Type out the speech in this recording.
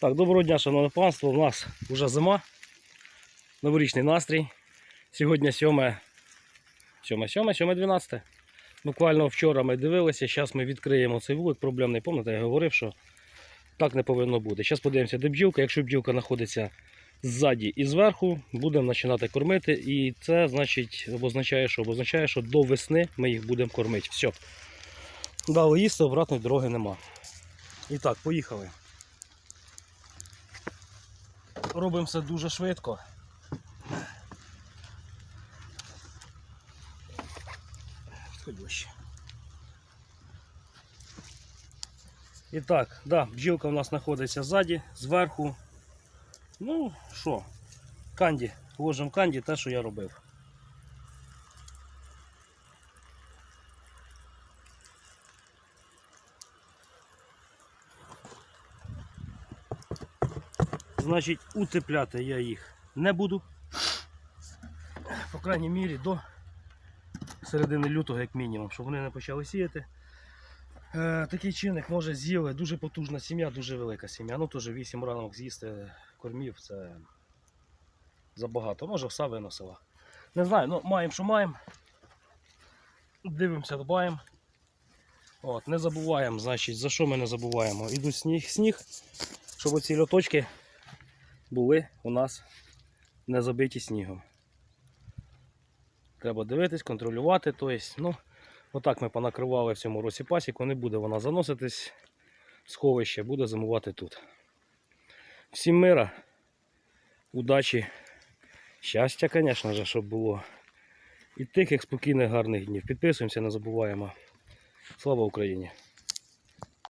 Так, доброго дня, шановне панство. У нас вже зима, новорічний настрій. Сьогодні 7, 7, 7, 7, 12. Буквально вчора ми дивилися, зараз ми відкриємо цей вулик проблемний. Пам'ятаєте, я говорив, що так не повинно бути. Зараз подивимося, де бджілка. Якщо бджілка знаходиться ззаді і зверху, будемо починати кормити. І це значить обозначає, що обозначає, що до весни ми їх будемо кормити. Все. Дали їсти, обратної дороги нема. І так, поїхали. Робимо все дуже швидко. І так, да, бджілка у нас знаходиться ззаді, зверху. Ну, що, канді, ложимо канді, те, що я робив. Значить, утепляти я їх не буду. По крайній мірі до середини лютого, як мінімум, щоб вони не почали сіяти. Е, такий чинник може з'їли дуже потужна сім'я, дуже велика сім'я. Ну теж 8 ранок з'їсти кормів це забагато. Може все виносила. Не знаю, ну маємо, що маємо. Дивимося, дбаємо. От, не забуваємо, значить, за що ми не забуваємо? Іду сніг, сніг, щоб оці льоточки були у нас не забиті снігом. Треба дивитись, контролювати. Тобто, ну, отак ми понакривали в цьому році пасіку, не буде вона заноситись сховище, буде зимувати тут. Всім мира, удачі, щастя, звісно ж, щоб було. І тихих, спокійних, гарних днів. Підписуємося, не забуваємо. Слава Україні!